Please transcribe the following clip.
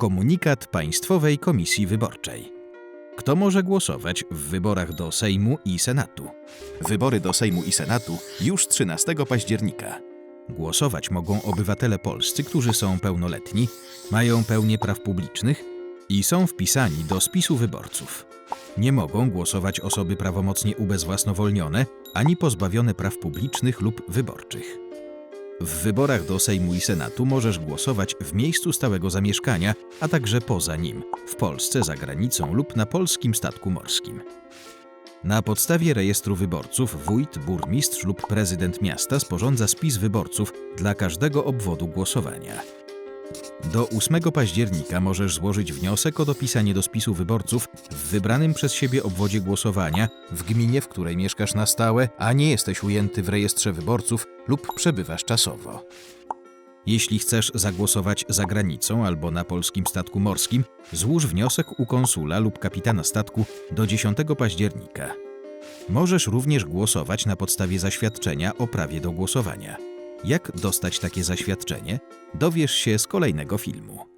Komunikat Państwowej Komisji Wyborczej. Kto może głosować w wyborach do Sejmu i Senatu? Wybory do Sejmu i Senatu już 13 października. Głosować mogą obywatele polscy, którzy są pełnoletni, mają pełnię praw publicznych i są wpisani do spisu wyborców. Nie mogą głosować osoby prawomocnie ubezwłasnowolnione ani pozbawione praw publicznych lub wyborczych. W wyborach do Sejmu i Senatu możesz głosować w miejscu stałego zamieszkania, a także poza nim, w Polsce, za granicą lub na polskim statku morskim. Na podstawie rejestru wyborców wójt, burmistrz lub prezydent miasta sporządza spis wyborców dla każdego obwodu głosowania. Do 8 października możesz złożyć wniosek o dopisanie do spisu wyborców w wybranym przez siebie obwodzie głosowania w gminie, w której mieszkasz na stałe, a nie jesteś ujęty w rejestrze wyborców lub przebywasz czasowo. Jeśli chcesz zagłosować za granicą albo na polskim statku morskim, złóż wniosek u konsula lub kapitana statku do 10 października. Możesz również głosować na podstawie zaświadczenia o prawie do głosowania. Jak dostać takie zaświadczenie? Dowiesz się z kolejnego filmu.